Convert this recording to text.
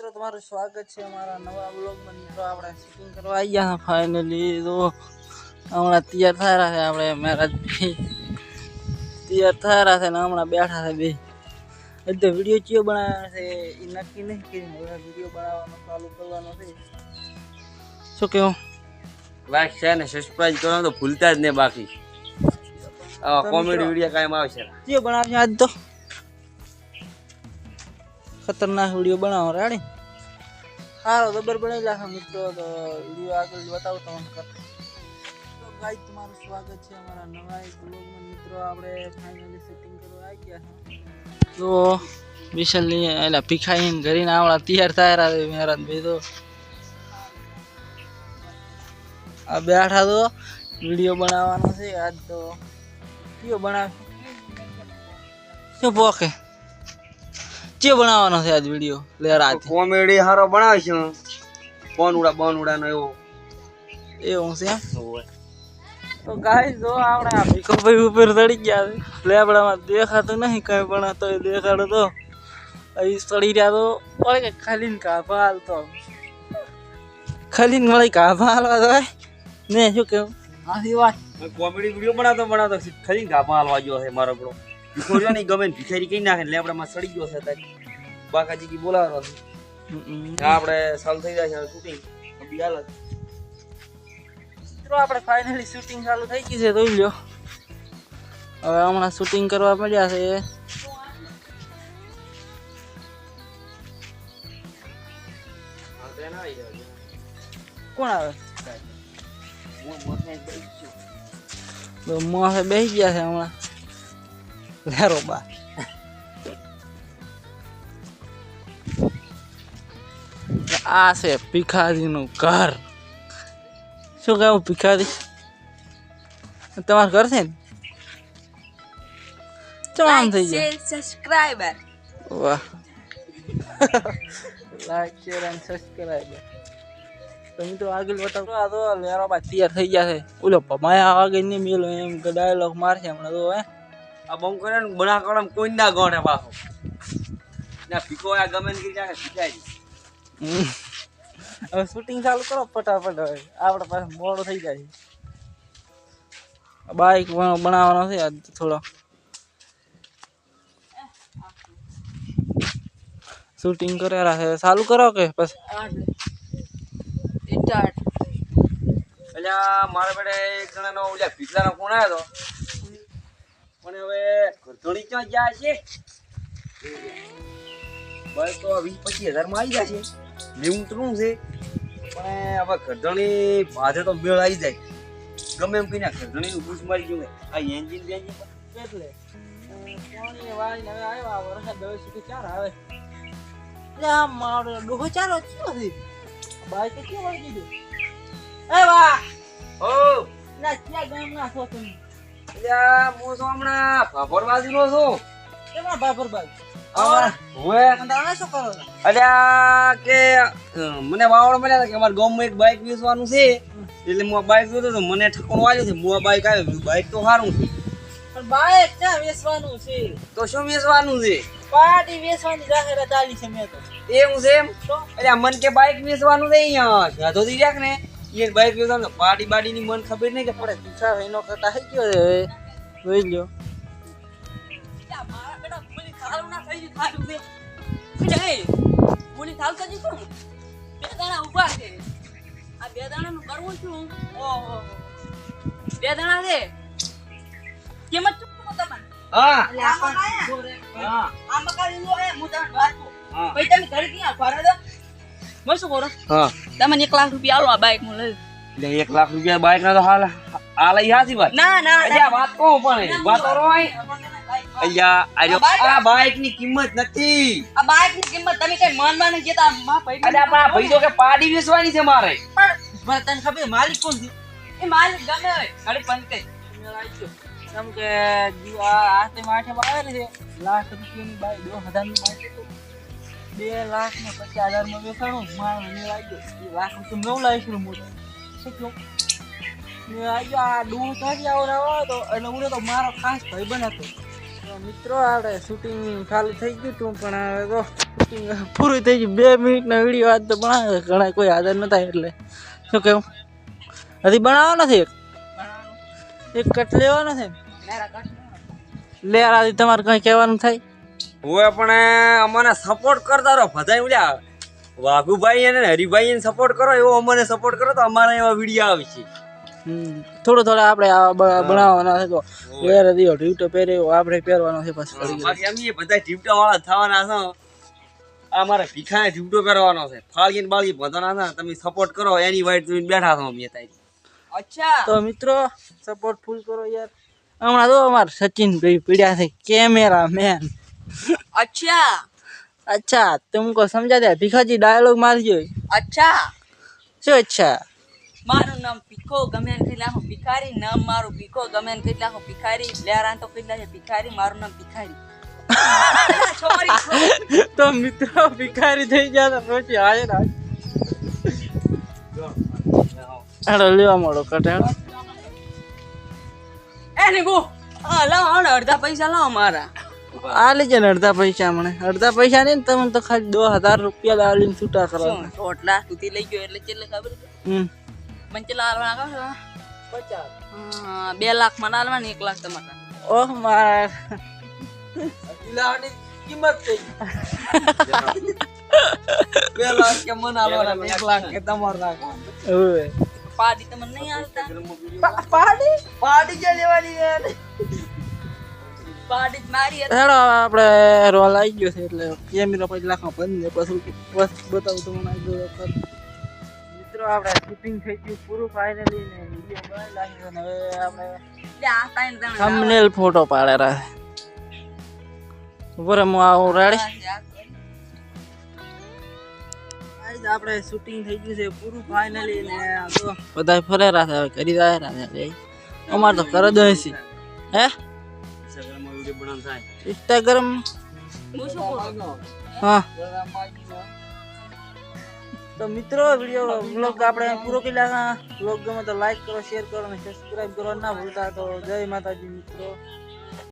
મિત્રો તમારું સ્વાગત છે અમારા નવા બ્લોગમાં મિત્રો આપણે શૂટિંગ કરવા આવી ગયા ફાઇનલી તો હમણાં તૈયાર થયા છે આપણે મહારાજભાઈ તૈયાર થયા છે ને હમણાં બેઠા છે બે એટલે વીડિયો ચિયો બનાવ્યા છે. એ નક્કી નહીં કે હવે વીડિયો બનાવવાનો ચાલુ કરવાનો છે. શું કેવું? લાઈક છે ને સબસ્ક્રાઇબ કરવાનું તો ભૂલતા જ નહીં બાકી. કોમેડી વીડિયો કાયમ આવશે ચિયો બનાવશે આજ તો. ખતરનાક વીડિયો બનાવો રાડી સારો જબર બનાવી લાખો મિત્રો, તો વીડિયો આગળ બતાવો તમને કર. તો ગાઈસ તમારું સ્વાગત છે અમારા નવા બ્લોગમાં મિત્રો, આપણે ફાઇનલી સેટિંગ કરવા આવી ગયા તો વિશાલની એલા ભીખાઈને ઘરીને આવડા તૈયાર થયા છે ભાઈ તો આ બેઠા તો વીડિયો બનાવવાનો છે. આજ તો કયો બનાવ? શું પોકે? ચિયો બનાવવાનો છે આજ વીડિયો લે રાત. કોમેડી હારો બનાવશે બોનુડા બોનુડા નો એવો. એવું છે એમ? તો ગાઈસ જો આપણે આ ભીખોભાઈ ઉપર ચડી ગયા છે. લેબડામાં દેખાતું નહીં કઈ પણ તો દેખાડો તો. અહીં ચડી રહ્યા તો ઓળે કે ખાલી કાભા હાલતો ખાલી મળી કાભા હાલવા તો ને શું કેવું? આથી વાત. કોમેડી વીડિયો બનાવતો બનાવતો. ખાલી ગામમાં હાલવા ગયો છે મારો બરો. ભીખોરીઓ નહીં ગમે ભિખારી કઈ નાખે ને લેબડામાં સડી ગયો છે તારી. બાકાજી કી બોલાવવાનો છે. આપણે સાલ થઈ જાય છે શૂટિંગ બી હાલ મિત્રો આપણે ફાઇનલી શૂટિંગ ચાલુ થઈ ગઈ છે જોઈ લ્યો હવે હમણાં શૂટિંગ કરવા મળ્યા છે. કોણ આવે? તો મોસે બેસી ગયા છે હમણાં. લેરો બા આ છે ભિખારીનું ઘર. શું કહેવું ભિખારી? તમારું ઘર છે ને? તમામ થઈ જાય સબસ્ક્રાઇબર વાહ. લાઈક શેર અને સબસ્ક્રાઇબ તો મિત્રો આગળ બતાવો. આ તો લેરો બા તૈયાર થઈ ગયા છે. ઓલો પમાયા આગળ નહીં મેલો એમ ડાયલોગ મારશે હમણાં તો હે? આ બમ કરે ને બના કડમ કોઈ ના ગોણે પાછો. ના ભીખો આ ગમે ને ભીખારી હમ. હવે શૂટિંગ ચાલુ કરો ફટાફટ હવે. આપણે પાસે મોડો થઈ જાય. બાઈક બનાવવાનો છે આજ થોડો. શૂટિંગ કરેલા છે. ચાલુ કરો કે પછી? એટલે મારા બેટે એક જણાનો ઓલા ભીખલાનો ફોન આવ્યો હતો પણ હવે ઘરધોળી ક્યાં ગયા છે? બસ તો વીસ પચીસ હજારમાં આવી જશે લેવું ત્રણ છે. પણ હવે ઘરધણી ભાજે તો મેળ આવી જાય. ગમે એમ કહીને ઘરધણીનું ભૂસ મારી ગયું આ એન્જિન બેન્જિન એટલે મારો ડોહો ચારો થયો છે. બાઈક કેવું દીધું એ વાહ! ઓ ના ક્યાં ગામ ના છો તમે? એટલે હું તો હમણાં ભાભર છું. કેમાં શું કરો છો? અલ્યા કે મને વાવડ મળ્યા કે અમારા ગામમાં એક બાઇક વેચવાનું છે. એટલે હું બાઈક બાઇક જોતો તો મને ઠકોણ વાગ્યું છે. હું બાઈક બાઇક આવ્યો બાઇક તો સારું છે. પણ બાઈક ક્યાં વેચવાનું છે? તો શું વેચવાનું છે? પાર્ટી વેચવાની જાહેરાત આલી છે મેં તો. એવું છે એમ? તો? મન કે બાઇક વેચવાનું છે અહીંયા. ગાધોથી રાખ ને. એ બાઇક વેચવાનું પાર્ટી બાડીની મન ખબર નહીં કે પડે. પીછા એનો કરતા થઈ ગયો છે હવે જોઈ લ્યો. ના છે બે દાણા ઊભા છે આ બે દાણા નું કરવું શું ઓહો બે દાણા છે કેમ શું કહો તમને હા. એટલે આ પણ જોરે. હા આ મકાન લો એ હું. તમને વાત હા પછી તમે ઘરે ક્યાં ફરે মই શું કરો હા તમને એક લાખ રૂપિયા આલો આ બાઈકમાં લઈ એટલે એક લાખ રૂપિયા બાઇક ના તો હાલ હાલ હાચી વાત ના ના અલ્યા વાત કહું પણ વાત તો રોય અલ્યા આ બાઇકની કિંમત નથી આ બાઇકની કિંમત તમે કઈ માનવા નહીં જતા માં ભાઈ અલ્યા પણ આ ભાઈ તો કે પાડી વેચવાની છે મારે પણ તને ખબર માલિક કોણ છે એ માલિક ગમે હોય બંધ કરી કેમ કે આ હાથે માથે આવેલી છે લાખ રૂપિયાની બાઈ દો હજારની બાઈક તો બે લાખ ને પચાસ હજારમાં વેચાણું મારો મેળ લાગ્યો ગયો એ લાખ રૂપિયા મેં લાવીશું મોટો શું કહ્યું મેં આવ્યો આ ડૂ થતી આવો આવો તો એટલે હું તો મારો ખાસ ભાઈ બન હતો મિત્રો આપણે શૂટિંગ ચાલુ થઈ ગયું હતું પણ હવે તો શૂટિંગ પૂરું થઈ ગયું બે મિનિટનો વીડિયો આજ તો બનાવે ઘણા કોઈ હાજર નતા એટલે શું કેવું હજી બનાવવાનો છે એક એક કટ લેવાનો છે લેર આથી તમારે કંઈ કહેવાનું થાય હવે પણ અમને સપોર્ટ કરતા રહો. બધાય ઉલ્યા વાઘુભાઈ અને હરિભાઈ એને સપોર્ટ કરો એવો અમને સપોર્ટ કરો તો અમારા એવા વીડિયો આવે છે. થોડો થોડો આપણે બનાવવાના છે તો વેર દિયો ઢીવટો પહેર્યો આપણે પહેરવાનો છે ગયો. બાકી બધા ટીપટા વાળા થવાના છો. આ મારા ભીખાને ટીપટો પહેરવાનો છે. ફાળીને બાળી બધાના છે. તમે સપોર્ટ કરો એની વાઈટ જોઈને બેઠા છો અમે તારી અચ્છા. તો મિત્રો સપોર્ટ ફૂલ કરો યાર. હમણાં તો અમારે સચિન ભાઈ પીડ્યા છે કેમેરા મેન अच्छा અચ્છા તુમકો સમજા દે ભીખાજી ડાયલોગ મારજો अच्छा શું અચ્છા મારું નામ ભીખો ગમે ને કેટલા હું ભિખારી નામ મારું ભીખો ગમે ને કેટલા હું ભિખારી લેરાન તો કેટલા છે ભિખારી મારું નામ ભિખારી છોરી છોરી. તો મિત્રો ભિખારી થઈ ગયા તો પછી હાજર હાજર હાલો લેવા મળો કટાળ એ નીકુ હા લાવો હાલો, અડધા પૈસા લાવો મારા આ લેજે ને અડધા પૈસા મને અડધા પૈસા નહીં ને તમે તો ખાલી દો હજાર રૂપિયા લાવીને છૂટા કરો ઓટલા સુધી લઈ ગયો એટલે છેલ્લે ખબર હમ. મને કેટલા હાલવાના કહો બે લાખ મને હાલવા એક લાખ તમારા. ઓહ મારા. કિંમત થઈ બે લાખ કે મને આલવાના એક લાખ કે તમારે રાખવાના. પાડી તમને નહીં આવતા પાડી? પાડી જ. હેડો આપણે રોલ આવી ગયો છે એટલે કેમેરા પછી લાખમાં બંધ પછી બસ બતાવું તો મને મિત્રો આપણે શૂટિંગ થઈ ગયું પૂરું ફાઇનલી ને વીડિયો બનાવી ને હવે આપણે થંબનેલ ફોટો પાડેલા છે. ઉપર હું આવું રેડી આપણે શૂટિંગ થઈ ગયું છે પૂરું ફાઇનલી ને તો બધા ફરેરા છે હવે કરી રહ્યા છે અમારે તો કરે જ હશે હે? ઇન્સ્ટાગ્રામ હું. તો મિત્રો વીડિયો બ્લોગ આપણે પૂરો કરી નાખા બ્લોગ ગમે તો લાઈક કરો શેર કરો અને સબસ્ક્રાઈબ કરો. ના ભૂલતા તો જય માતાજી મિત્રો.